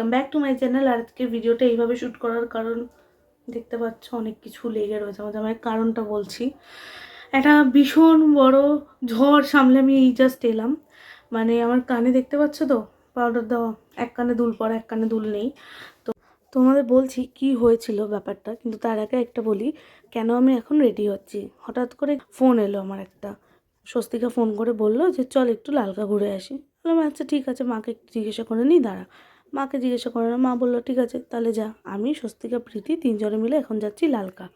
Welcome back to my channel আর আজকে ভিডিওটা এইভাবে শ্যুট করার কারণ দেখতে পাচ্ছ, অনেক কিছু লেগে রয়েছে। আমাদের আমি কারণটা বলছি। একটা ভীষণ বড় ঝড় সামলে আমি এই জাস্ট এলাম। মানে আমার কানে দেখতে পাচ্ছ তো? পাউডার দেওয়া। এক কানে দুল পরা এক কানে দুল নেই। তো তোমাদের বলছি কি হয়েছিল ব্যাপারটা, কিন্তু তার আগে একটা বলি, কেন আমি এখন রেডি হচ্ছি? হঠাৎ করে ফোন এলো আমার একটা। স্বস্তিকা ফোন করে বলল যে, চল একটু লালকা ঘুরে আসি। বললাম আচ্ছা ঠিক আছে, মাকে একটু জিজ্ঞাসা করে নিই, দাঁড়া। মাকে জিজ্ঞাসা করে না, মা বলল, ঠিক আছে, তাহলে যা। আমি, স্বস্তিকা, প্রীতি তিনজনে মিলে এখন যাচ্ছি লালকা।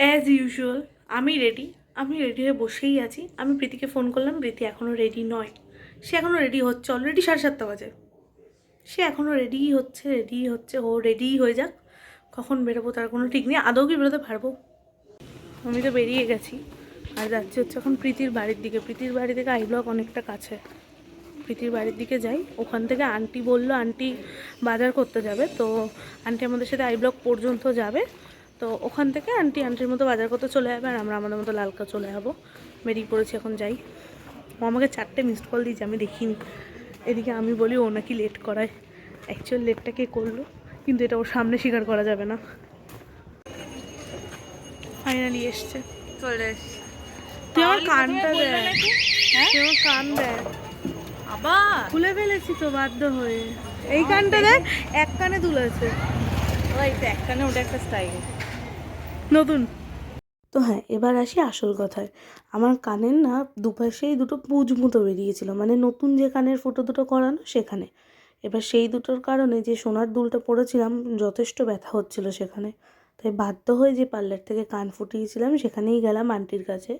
অ্যাজ ইউজুয়াল আমি রেডি আমি রেডি হয়ে বসেই আছি। আমি প্রীতিকে ফোন করলাম, প্রীতি এখনও রেডি নয়। সে এখনও রেডি হচ্ছে অলরেডি সাড়ে সাতটা বাজে। সে এখনও রেডিই হচ্ছে রেডিই হচ্ছে, ও রেডিই হয়ে যাক। কখন বেরোবো তার কোনো ঠিক নেই, আদৌ কি বেরোতে পারব? আমি তো বেরিয়ে গেছি, আর যাচ্ছি হচ্ছে এখন প্রীতির বাড়ির দিকে। প্রীতির বাড়ি থেকে আই ব্লক অনেকটা কাছে। প্রীতির বাড়ির দিকে যাই। ওখান থেকে আন্টি বলল আন্টি বাজার করতে যাবে। তো আন্টি আমাদের সাথে আই ব্লক পর্যন্ত যাবে। তো ওখান থেকে আন্টি আন্টির মতো বাজার করতে চলে যাবে আর আমরা আমাদের মতো লালকা চলে যাব। বেরিয়ে পড়েছি এখন যাই। ও আমাকে চারটে মিসড কল দিয়েছে আমি দেখিনি। এদিকে আমি বলি ও নাকি লেট করায়। অ্যাকচুয়াল লেটটা কে করল? কিন্তু এটা ওর সামনে স্বীকার করা যাবে না। ফাইনালি এসছে। চলে এসছি। তুই আমার কানটা দেখ। হ্যাঁ? তুই আমার কান দেখ। আবার খুলে ফেলেছি তো বাধ্য হয়ে। এই কানটা দেখ। এক কানে দুলেছে ওই তো একখানে ওটা একটা স্টাইল নতুন। তো হ্যাঁ এবার আসি আসল কথায়। আমার কানের না দুপাশেই দুটো পুজ মতো বেরিয়েছিল মানে নতুন যে কানের ফুটো দুটো করানো সেখানে। এবার সেই দুটোর কারণে যে সোনার দুলটা পরেছিলাম যথেষ্ট ব্যথা হচ্ছিল সেখানে। তাই বাধ্য হয়ে যে পার্লার থেকে কান ফুটিয়েছিলাম সেখানেই গেলাম আন্টির কাছে।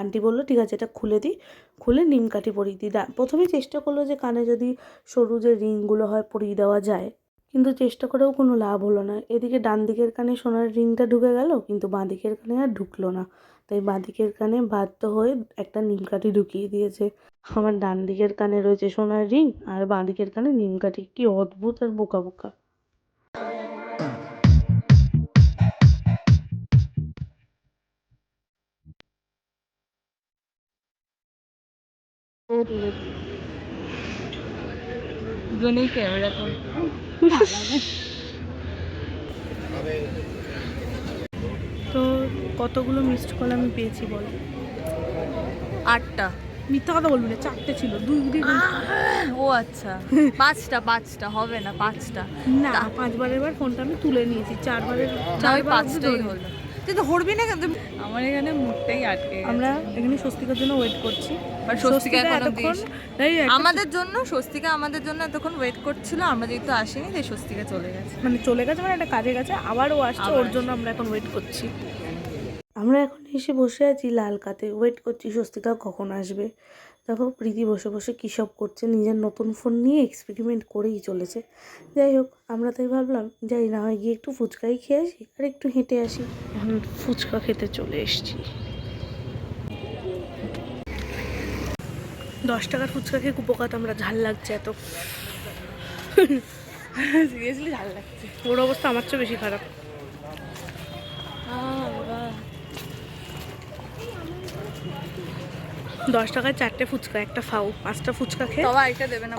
আন্টি বলল, ঠিক আছে, এটা খুলে দিই। খুলে নিমকাঠি পরিয়ে দিই। প্রথমেই চেষ্টা করল যে কানে যদি সরু যে রিংগুলো হয় পরিয়ে দেওয়া যায়, কিন্তু চেষ্টা করেও কোনো লাভ হলো না। এদিকে ডান দিকের কানে সোনার রিংটা ঢুকে গেল, কিন্তু বাঁ দিকের কানে আর ঢুকলো না। তাই বাঁ দিকের কানে বাধ্য হয়ে একটা নিমকাঠি ঢুকিয়ে দিয়েছে। আমার ডান দিকের কানে রয়েছে সোনার রিং, আর বাঁ দিকের কানে নিমকাঠি কি অদ্ভুত আর বোকা বোকা। দুজনেই ক্যামেরা কর তো কতগুলো মিসড কল আমি পেয়েছি বল? আটটা। মিথ্যা কথা বলবি না চারটে ছিল দুই দুই ও আচ্ছা। পাঁচটা পাঁচটা হবে না পাঁচটা। না পাঁচবারের বার ফোনটা আমি তুলে নিয়েছি চারবারের চারবার পাঁচটাই হলো। তুই তো ধরবি না কিন্তু আমার এখানে মুখটাই আটকে আমরা এখানে স্বস্তিকার জন্য ওয়েট করছি। স্বস্তিকা এখনও আমাদের জন্য স্বস্তিকা আমাদের জন্য এতক্ষণ ওয়েট করছিল আমরা যেহেতু আসিনি তাই স্বস্তিকা চলে গেছে। মানে চলে গেছে মানে একটা কাজে গেছে আবারও আসছে ওর জন্য আমরা এখন ওয়েট করছি। আমরা এখন এসে বসে আছি লালকাতে ওয়েট করছি স্বস্তিকা কখন আসবে। দেখো, প্রীতি বসে বসে কী সব করছে, নিজের নতুন ফোন নিয়ে এক্সপেরিমেন্ট করেই চলেছে। যাই হোক, আমরা তাই ভাবলাম, যাই না হয় গিয়ে একটু ফুচকাই খেয়ে আসি আর একটু হেঁটে আসি। এখন ফুচকা খেতে চলে এসেছি। দশ টাকার ফুচকা খেয়ে কুপোকাত, আমরা ঝাল লাগছে এত। সিরিয়াসলি ঝাল লাগছে। ওর অবস্থা আমার চেয়ে বেশি খারাপ। দশ টাকায় চারটে ফুচকা একটা ফাউ পাঁচটা ফুচকা খেয়ে।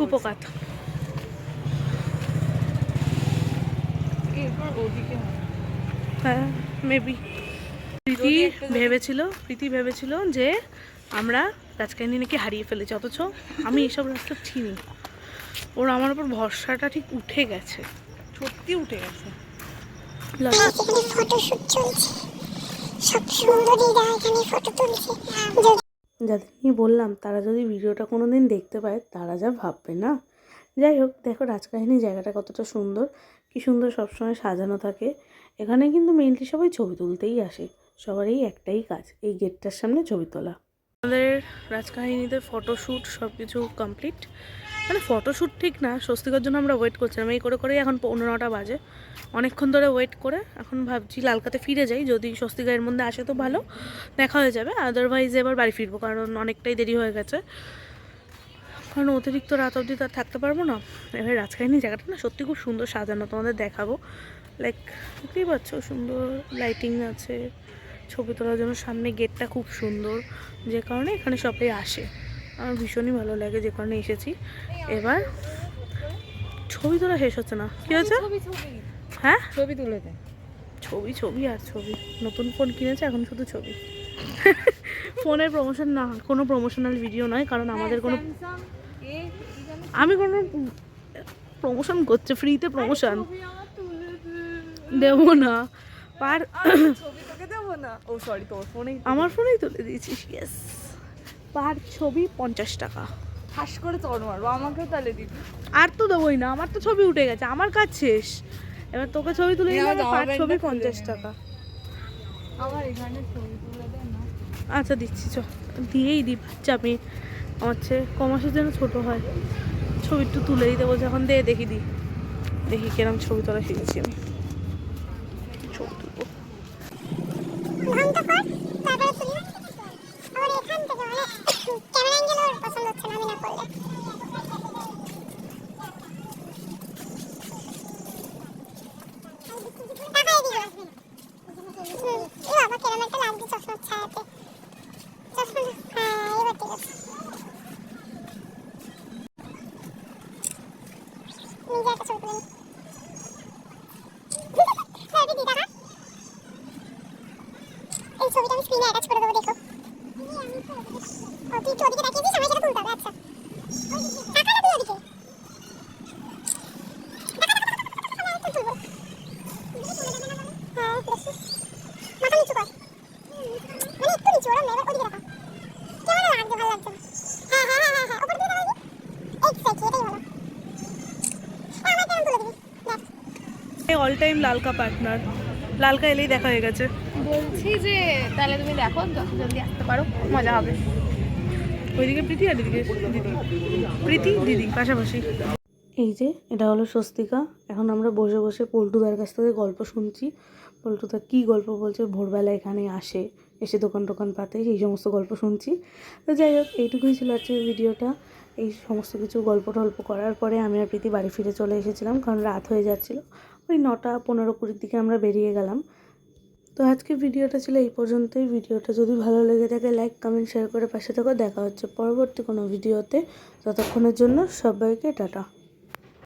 কুপোকাত। হ্যাঁ। মেবি প্রীতি ভেবেছিল প্রীতি ভেবেছিল যে আমরা রাজকাহিনী নাকি হারিয়ে ফেলেছি অথচ আমি এসব রাস্তা চিনি। ওর আমার উপর ভরসাটা ঠিক উঠে গেছে। সত্যি উঠে গেছে। ফটোশুট চলছে। সব সুন্দরীরা এখানে ফটো তুলছে। যদি যাদের নিয়ে বললাম, তারা যদি ভিডিওটা কোনো দিন দেখতে পায়, তারা যা ভাববে না। যাই হোক, দেখো রাজকাহিনী জায়গাটা কতটা সুন্দর। কি সুন্দর সবসময় সাজানো থাকে। এখানে কিন্তু মেনলি সবাই ছবি তুলতেই আসে। সবারই একটাই কাজ, এই গেটটার সামনে ছবি তোলা। আমাদের রাজকাহিনীদের ফটোশ্যুট সব কিছু কমপ্লিট মানে ফটোশ্যুট ঠিক না, স্বস্তিকার জন্য আমরা ওয়েট করছিলাম এই করে করেই এখন পনেরো নটা বাজে। অনেকক্ষণ ধরে ওয়েট করে, এখন ভাবছি লালকাতে ফিরে যাই। যদি স্বস্তিকা এর মধ্যে আসে তো ভালো, দেখা হয়ে যাবে। আদারওয়াইজ এবার বাড়ি ফিরবো, কারণ অনেকটাই দেরি হয়ে গেছে। কারণ অতিরিক্ত রাত অবধি তো আর থাকতে পারব না। এবার রাজকাহিনী জায়গাটা না সত্যি খুব সুন্দর সাজানো, তোমাদের দেখাবো। লাইক দেখতেই পাচ্ছ সুন্দর লাইটিং আছে। ছবি তোলার জন্য সামনে গেটটা খুব সুন্দর। যে কারণে এখানে সবাই আসে। আমার ভীষণই ভালো লাগে যে কারণে এসেছি। এবার ছবি তোলা শেষ হচ্ছে না। কি হয়েছে? ছবি ছবি। হ্যাঁ? ছবি তুলে দে। ছবি ছবি আর ছবি। নতুন ফোন কিনেছে এখন শুধু ছবি। ফোনের প্রমোশন না কোনো প্রমোশনাল ভিডিও নয় কারণ আমাদের কোনো আমি কোনো প্রমোশন করছে ফ্রিতে প্রমোশন দেবো না। পার ছবি তোকে দেবো না। ও সরি তোর ফোনেই আমার ফোনেই তুলে দিয়েছিস ইয়েস পার ছবি পঞ্চাশ টাকা। ঠাস করে তোর মারবো আমাকেও তাহলে দিবি। আর তো দেবোই না আমার তো ছবি উঠে গেছে আমার কাজ শেষ। এবার তোকে ছবি তুলে দিলে পার ছবি পঞ্চাশ টাকা। আমার এখানে ছবি তুলে দে না। আচ্ছা দিচ্ছি চ। দিয়েই দিই বাচ্চা আমি আমার চেয়ে ক মাসের জন্য ছোটো হয়। ছবি একটু তুলে দিতে বলছে এখন দে দেখি দি। দেখি কিরম ছবি তোলা শিখেছি আমি ছবি তুলবো ঘণ্টা পর তারপরে তুলি আবার এখান থেকে মানে ক্যামেরা অ্যাঙ্গেল ওর পছন্দ হচ্ছে না আমি না করলে টাকা এদিকে হুম, এ বাবা কেরম একটা লাগছে চশমার ছায়াতে চশমা হ্যাঁ এবার ঠিক আছে ছবিটা আমি স্ক্রিনে অ্যাটাচ করে দেবো, দেখো। তুই একটু ওদিকে তাকিয়েছিস সেটা তুলতে হবে আচ্ছা। All time Lalka partner Lalka এলেই দেখা হয়ে গেছে। বলছি যে তাহলে তুমি দেখো যত জলদি আসতে পারো মজা হবে। ওইদিকে প্রীতি আর এদিকে দিদি। প্রীতি দিদি পাশাপাশি। এই যে এটা হলো স্বস্তিকা। এখন আমরা বসে বসে পল্টুদার কাছ থেকে গল্প শুনছি। পল্টুদা কী গল্প বলছে? ভোরবেলা এখানে আসে এসে দোকান টোকান পাতে সেই সমস্ত গল্প শুনছি। তো যাই হোক এইটুকুই ছিল আজকের ভিডিওটা। এই সমস্ত কিছু গল্প টল্প করার পরে আমি আর প্রীতি বাড়ি ফিরে চলে এসেছিলাম কারণ রাত হয়ে যাচ্ছিল। ওই নটা পনেরো কুড়ির দিকে আমরা বেরিয়ে গেলাম। তো আজকে ভিডিওটা ছিল এই পর্যন্তই। ভিডিওটা যদি ভালো লেগে থাকে লাইক কমেন্ট শেয়ার করে পাশে থাকো দেখা হচ্ছে পরবর্তী কোনো ভিডিওতে। ততক্ষণের জন্য সবাইকে টাটা।